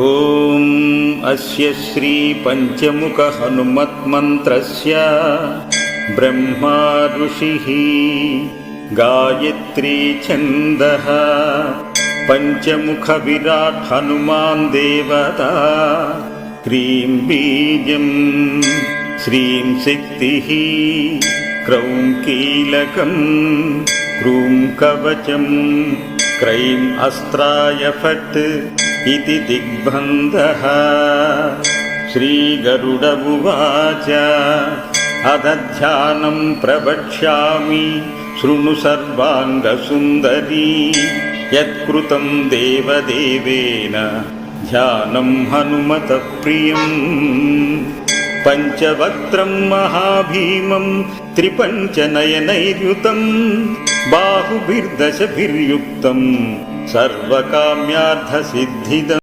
ॐ अस्य श्रीपञ्चमुखहनुमत्मन्त्रस्य ब्रह्मा ऋषिः गायत्री छन्दः पञ्चमुखविराट् हनुमान् देवता क्रीं बीजं श्रीं शक्तिः क्रौं कीलकं क्रूं कवचम् क्रैम् अस्त्राय फट् इति दिग्बन्धः श्रीगरुड उवाच अदध्यानं प्रवक्ष्यामि शृणु सर्वाङ्गसुन्दरी यत्कृतं देवदेवेन ध्यानं हनुमतः प्रियम् पञ्चवक्त्रं महाभीमं त्रिपञ्चनयनैर्युतं बाहुभिर्दशभिर्युक्तं सर्वकाम्यार्थसिद्धिदम्।